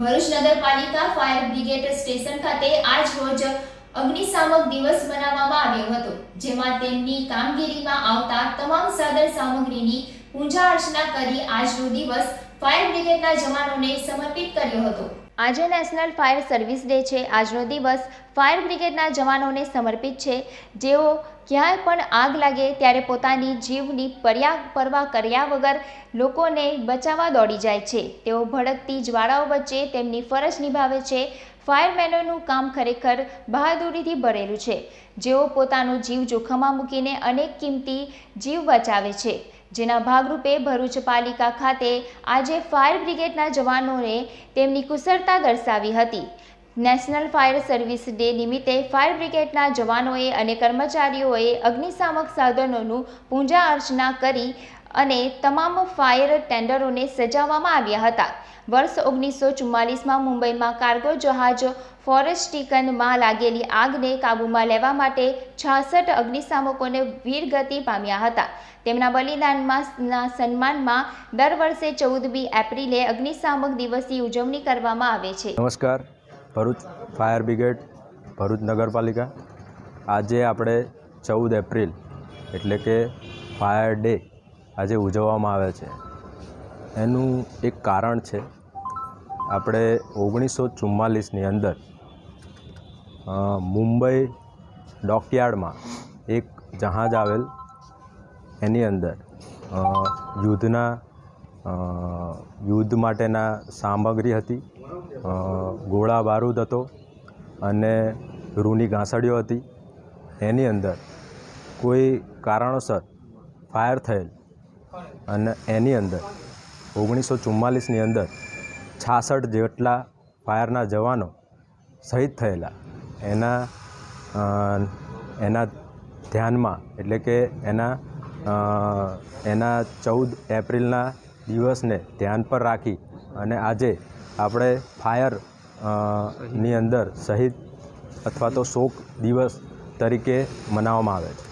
ભરૂચ નગરપાલિકા fire brigade station ખાતે આજ રોજ અગ્નિશામક દિવસ મનાવવામાં આવ્યો હતો, જેમાં તેમની કામગીરીમાં આવતા તમામ સાધન સામગ્રીની પૂજા અર્ચના કરી આજનો દિવસ ફાયર બ્રિગેડના જવાનોને સમર્પિત કર્યો હતો. આજે નેશનલ ફાયર સર્વિસ ડે છે. આજનો દિવસ ફાયર બ્રિગેડના જવાનોને સમર્પિત છે. જેઓ ક્યાંય પણ આગ લાગે ત્યારે પોતાની જીવની પર્યા, પરવા કર્યા વગર લોકોને બચાવવા દોડી જાય છે. તેઓ ભડકતી જ્વાળાઓ વચ્ચે તેમની ફરજ નિભાવે છે. ફાયરમેનોનું કામ ખરેખર બહાદુરીથી ભરેલું છે. જેઓ પોતાનો જીવ જોખમમાં મૂકીને અનેક કિંમતી જીવ બચાવે છે. જેના ભાગરૂપે ભરૂચ પાલિકા ખાતે આજે ફાયર બ્રિગેડના જવાનોએ તેમની કુશળતા દર્શાવી હતી. નેશનલ ફાયર સર્વિસ ડે નિમિત્તે ફાયર બ્રિગેડના જવાનોએ અને કર્મચારીઓએ અગ્નિશામક સાધનોનું પૂજા અર્ચના કરી અને તમામ ફાયર ટેન્ડરોને સજાવવામાં આવ્યા હતા. વર્ષ ઓગણીસો ચુમ્માલીસમાં મુંબઈમાં કાર્ગો જહાજ ફોરેસ્ટિકનમાં લાગેલી આગને કાબૂમાં લેવા માટે છાસઠ અગ્નિશામકોને વીરગતિ પામ્યા હતા. તેમના બલિદાનમાં સન્માનમાં દર વર્ષે ચૌદમી એપ્રિલે અગ્નિશામક દિવસની ઉજવણી કરવામાં આવે છે. નમસ્કાર. ભરૂચ ફાયર બ્રિગેડ, ભરૂચ નગરપાલિકા. આજે આપણે ચૌદ એપ્રિલ, એટલે કે ફાયર ડે આજે ઉજવવામાં આવે છે. એનું એક કારણ છે, આપણે ઓગણીસો ચુમ્માલીસની અંદર મુંબઈ ડોકયાર્ડમાં એક જહાજ આવેલ, એની અંદર યુદ્ધના યુદ્ધ માટેના સામગ્રી હતી. ગોળા બારૂદ હતો અને રૂની ઘાસડીઓ હતી. એની અંદર કોઈ કારણોસર ફાયર થયેલ અને એની અંદર ઓગણીસો ચુમ્માલીસની અંદર છાસઠ જેટલા ફાયરના જવાનો શહીદ થયેલા. એના એના ધ્યાનમાં એટલે કે એના એના ચૌદ એપ્રિલના દિવસને ધ્યાન પર રાખી અને આજે આપણે ફાયરની અંદર શહીદ અથવા તો શોક દિવસ તરીકે મનાવવામાં આવે છે.